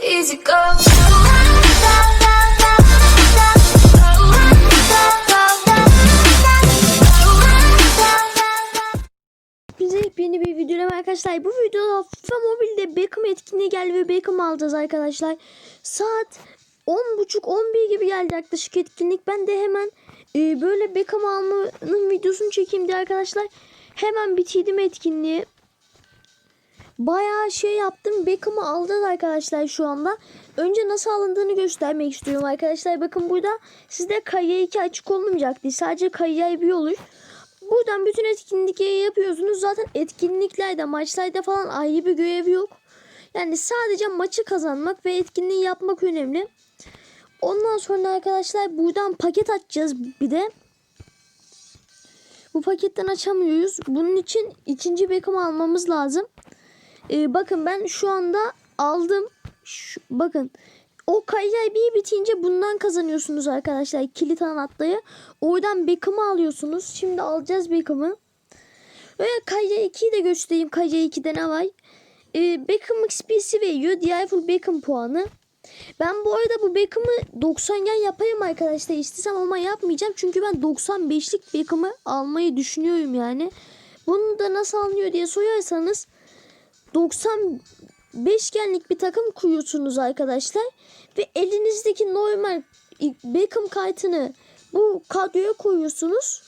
easy go. Yeni bir videoyla arkadaşlar. Bu videoda FIFA Mobile'de Beckham etkinliği geldi ve Beckham alacağız arkadaşlar. Saat 10.30-11 gibi geldi yaklaşık etkinlik. Ben de hemen e, böyle Beckham almanın videosunu çekeyim diye arkadaşlar. Hemen bitirdim etkinliği. Bayağı şey yaptım. Beckham'ı aldık arkadaşlar şu anda. Önce nasıl alındığını göstermek istiyorum arkadaşlar. Bakın burada sizde kayya 2 açık olmayacak değil. Sadece kayya bir olur. Buradan bütün etkinlikleri yapıyorsunuz. Zaten etkinliklerde, maçlarda falan ayrı bir görev yok. Yani sadece maçı kazanmak ve etkinliği yapmak önemli. Ondan sonra arkadaşlar buradan paket açacağız bir de. Bu paketten açamıyoruz. Bunun için ikinci Beckham almamız lazım. Ee, bakın ben şu anda aldım. Şu, bakın o kayayı bir bitince bundan kazanıyorsunuz arkadaşlar. Kilit anahtarı. Oradan Beckham'ı alıyorsunuz. Şimdi alacağız Beckham'ı. Ve Kaya 2'yi de göstereyim. Kaya 2'de ne var? Ee, Beckham XP'si veriyor. Diğer full Beckham puanı. Ben bu arada bu Beckham'ı 90 yan yapayım arkadaşlar. İstesem ama yapmayacağım. Çünkü ben 95'lik Beckham'ı almayı düşünüyorum yani. Bunu da nasıl alınıyor diye sorarsanız 95 genlik bir takım kuruyorsunuz arkadaşlar. Ve elinizdeki normal Beckham kartını bu kadroya koyuyorsunuz.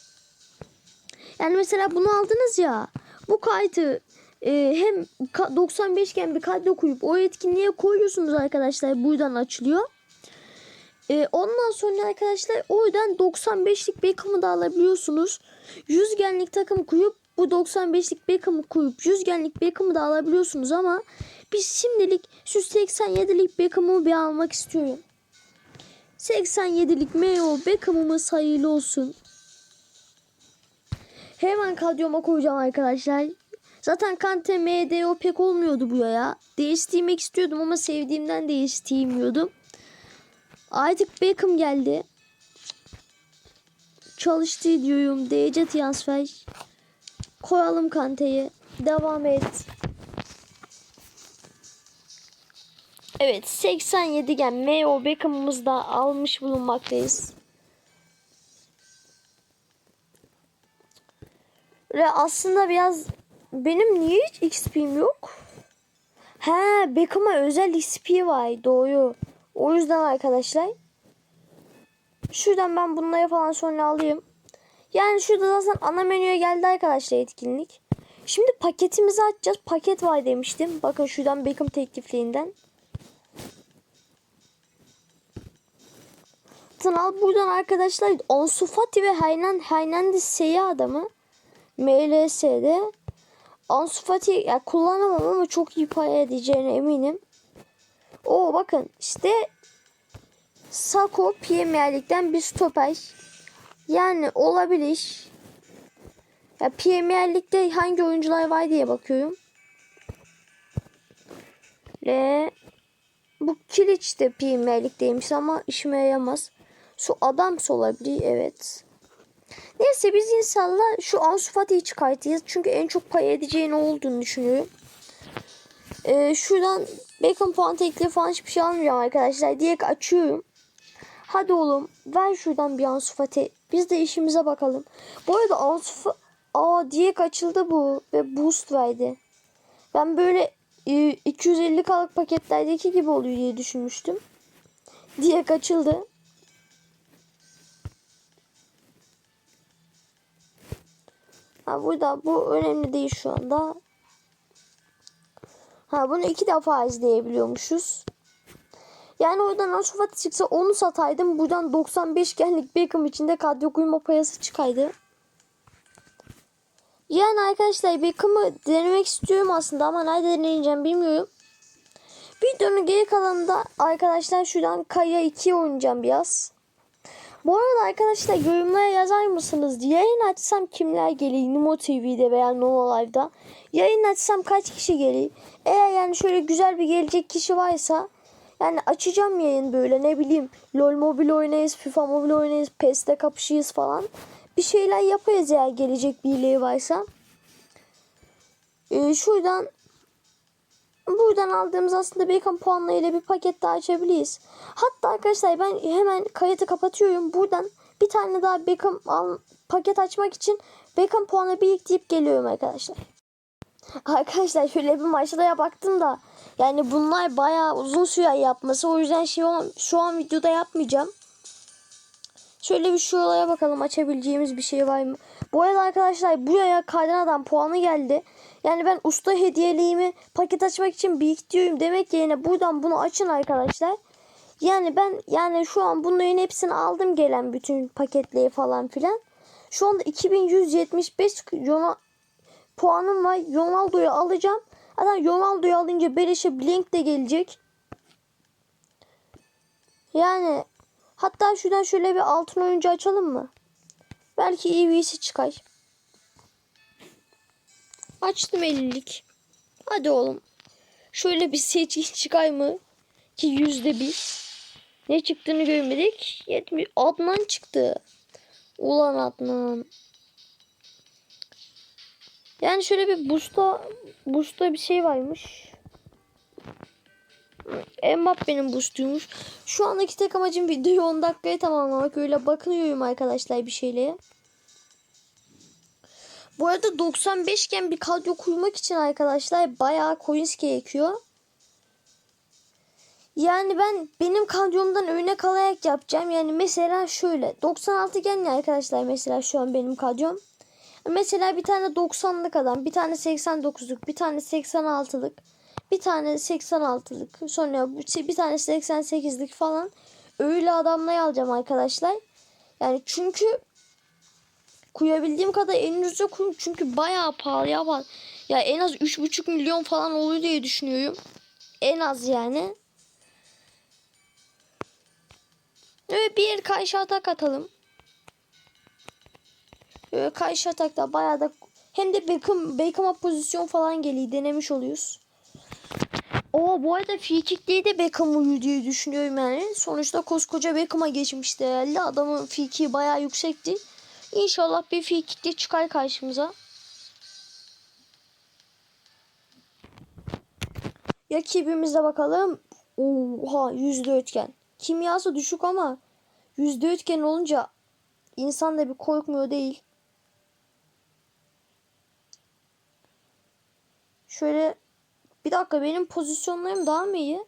Yani mesela bunu aldınız ya. Bu kartı e, hem ka- 95 gen bir kadro koyup o etkinliğe koyuyorsunuz arkadaşlar. Buradan açılıyor. E, ondan sonra arkadaşlar oradan 95'lik Beckham'ı da alabiliyorsunuz. 100 genlik takım koyup bu 95'lik Beckham'ı koyup 100 genlik Beckham'ı da alabiliyorsunuz ama biz şimdilik şu 87'lik Beckham'ı bir almak istiyorum. 87'lik Mayo Beckham'ımız hayırlı olsun. Hemen kadyoma koyacağım arkadaşlar. Zaten Kante MDO pek olmuyordu bu ya. Değiştirmek istiyordum ama sevdiğimden değiştirmiyordum. Artık Beckham geldi. Çalıştı diyorum. DC transfer. Koyalım Kante'yi. Devam et. Evet 87 gen MO Beckham'ımızı da almış bulunmaktayız. Ve aslında biraz benim niye hiç XP'm yok? He Beckham'a özel XP var doğru. O yüzden arkadaşlar. Şuradan ben bunları falan sonra alayım. Yani şurada zaten ana menüye geldi arkadaşlar etkinlik. Şimdi paketimizi açacağız. Paket var demiştim. Bakın şuradan Beckham teklifliğinden. Al buradan arkadaşlar Ansu Fati ve Haynan Hernandez seyi adamı. MLS'de. Ansu Fati ya kullanamam ama çok iyi para edeceğine eminim. O bakın işte Sako Premier Lig'den bir stoper. Yani olabilir. Ya Premier Lig'de hangi oyuncular var diye bakıyorum. Ve bu Kiliç de Premier Lig'deymiş ama işime yaramaz. Şu Adams olabilir evet. Neyse biz inşallah şu Ansu Fati'yi çıkartacağız. Çünkü en çok pay edeceğin olduğunu düşünüyorum. Ee, şuradan Beckham puan teklifi falan hiçbir şey almayacağım arkadaşlar. Direkt açıyorum. Hadi oğlum ver şuradan bir Ansu Fati. Biz de işimize bakalım. Bu arada Ansu Fa- Aa direkt açıldı bu. Ve boost verdi. Ben böyle e, 250 kalık paketlerdeki gibi oluyor diye düşünmüştüm. Direkt açıldı. Ha burada bu önemli değil şu anda. Ha bunu iki defa izleyebiliyormuşuz. Yani oradan Ansu çıksa onu sataydım. Buradan 95 genlik Beckham içinde kadro koyma payası çıkaydı. Yani arkadaşlar Beckham'ı denemek istiyorum aslında ama nerede deneyeceğim bilmiyorum. Videonun geri kalanında arkadaşlar şuradan Kaya 2 oynayacağım biraz. Bu arada arkadaşlar yorumlara yazar mısınız? Yayın açsam kimler gelir? Nimo TV'de veya Nova Live'da. Yayın açsam kaç kişi gelir? Eğer yani şöyle güzel bir gelecek kişi varsa yani açacağım yayın böyle ne bileyim. LOL Mobile oynayız, FIFA Mobile oynayız, PES'te kapışıyız falan. Bir şeyler yaparız eğer gelecek birileri varsa. Ee, şuradan buradan aldığımız aslında Beckham puanlarıyla bir paket daha açabiliriz. Hatta arkadaşlar ben hemen kayıtı kapatıyorum. Buradan bir tane daha Beckham al, paket açmak için Beckham puanı biriktirip geliyorum arkadaşlar. Arkadaşlar şöyle bir maçlara baktım da yani bunlar bayağı uzun süre yapması. O yüzden şu an, şu an videoda yapmayacağım. Şöyle bir şu olaya bakalım açabileceğimiz bir şey var mı? Bu arada arkadaşlar buraya Kardana'dan puanı geldi. Yani ben usta hediyeliğimi paket açmak için biriktiriyorum demek yerine buradan bunu açın arkadaşlar. Yani ben yani şu an bunların hepsini aldım gelen bütün paketleri falan filan. Şu anda 2175 Yona puanım var. Ronaldo'yu alacağım. Zaten Ronaldo'yu alınca beleşe Blink de gelecek. Yani hatta şuradan şöyle bir altın oyuncu açalım mı? Belki iyi birisi çıkar. Açtım 50'lik. Hadi oğlum. Şöyle bir seçim çıkar mı? Ki yüzde bir. Ne çıktığını görmedik. 70. Adnan çıktı. Ulan Adnan. Yani şöyle bir boost'a boost'ta bir şey varmış. Mbappe'nin boost'uymuş. Şu andaki tek amacım videoyu 10 dakikaya tamamlamak. Öyle bakıyorum arkadaşlar bir şeyle. Bu arada 95 iken bir kadro kurmak için arkadaşlar bayağı coins gerekiyor. Yani ben benim kadromdan örnek alarak yapacağım. Yani mesela şöyle 96 gen ya arkadaşlar mesela şu an benim kadrom. Mesela bir tane 90'lık adam, bir tane 89'luk, bir tane 86'lık, bir tane 86'lık, sonra bir tane 88'lik falan öyle adamları alacağım arkadaşlar. Yani çünkü koyabildiğim kadar en ucuza koyun çünkü bayağı pahalı ya. Ya en az 3,5 milyon falan olur diye düşünüyorum. En az yani. Evet bir yer karşı atalım. Böyle karşı atakta bayağı da hem de Beckham, Beckham'a pozisyon falan geliyor. Denemiş oluyoruz. O bu arada free kick'liği de Beckham uyuyor diye düşünüyorum yani. Sonuçta koskoca Beckham'a geçmişti herhalde. Adamın free kick'i bayağı yüksekti. İnşallah bir free kick'li çıkar karşımıza. Rakibimize bakalım. Oha yüzde ötken. Kimyası düşük ama yüzde ötken olunca insan da bir korkmuyor değil. Şöyle bir dakika benim pozisyonlarım daha mı iyi?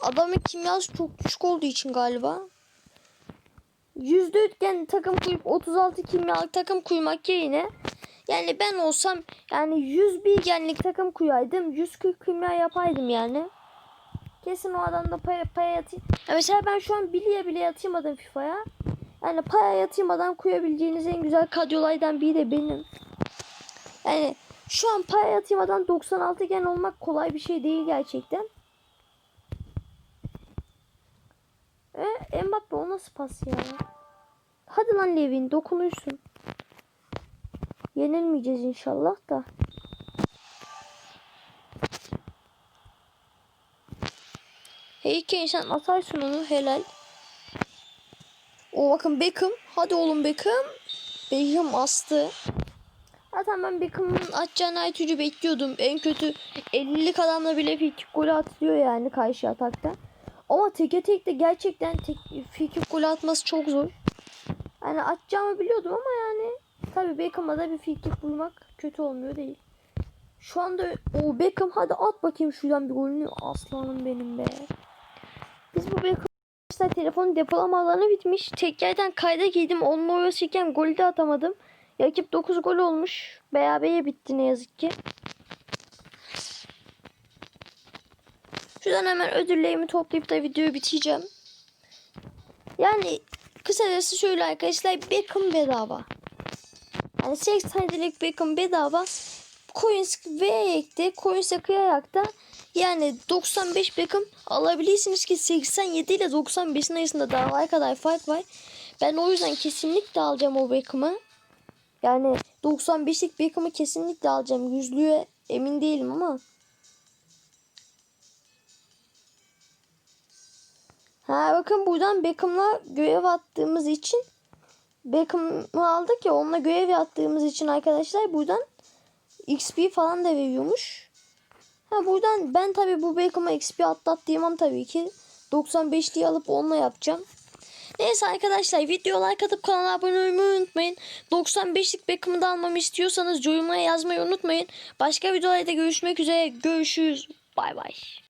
Adamın kimyası çok düşük olduğu için galiba. Yüzde ütken takım kuyup 36 kimyalık takım kuymak yerine yani ben olsam yani 101 genlik takım kuyaydım. 140 kimya yapaydım yani. Kesin o adamda paya, paya yatayım. Ya mesela ben şu an biliye bile yatayamadım FIFA'ya. Yani paya yatayamadan kuyabileceğiniz en güzel kadrolardan biri de benim. Yani şu an paya yatayamadan 96 gen olmak kolay bir şey değil gerçekten. E, Mbappe o nasıl pas ya? Hadi lan Levin dokunursun. Yenilmeyeceğiz inşallah da. Hey Kane sen atarsın onu helal. O bakın Beckham. Hadi oğlum Beckham. Beckham astı. Zaten ben Beckham'ın atacağını türlü bekliyordum. En kötü 50'lik adamla bile fikir golü atılıyor yani karşı atakta. Ama teke tek de gerçekten tek, fikir golü atması çok zor. Yani atacağımı biliyordum ama yani tabii Beckham'a da bir fikir bulmak kötü olmuyor değil. Şu anda o Beckham hadi at bakayım şuradan bir golünü. Aslanım benim be. Biz bu Beckham Arkadaşlar telefonun depolama alanı bitmiş. Tekrardan kayda girdim. Onunla uğraşırken golü de atamadım. Rakip 9 gol olmuş. Berabere bitti ne yazık ki. Şuradan hemen ödüllerimi toplayıp da videoyu bitireceğim. Yani kısacası şöyle arkadaşlar Beckham bedava. Yani 80 liralık Beckham bedava. Coins vererek de Coins'e kıyarak da yani 95 Beckham alabilirsiniz ki 87 ile 95'in arasında daha kadar fark var. Ben o yüzden kesinlikle alacağım o Beckham'ı. Yani 95'lik Beckham'ı kesinlikle alacağım. Yüzlüğe emin değilim ama. Ha bakın buradan Beckham'la görev attığımız için Beckham'ı aldık ya onunla görev attığımız için arkadaşlar buradan XP falan da veriyormuş. Ha buradan ben tabii bu Beckham'a XP atlat diyemem tabii ki. 95'liği alıp onunla yapacağım. Neyse arkadaşlar video like atıp kanala abone olmayı unutmayın. 95'lik Beckham'ı da almamı istiyorsanız yorumlara yazmayı unutmayın. Başka videolarda görüşmek üzere. Görüşürüz. Bay bay.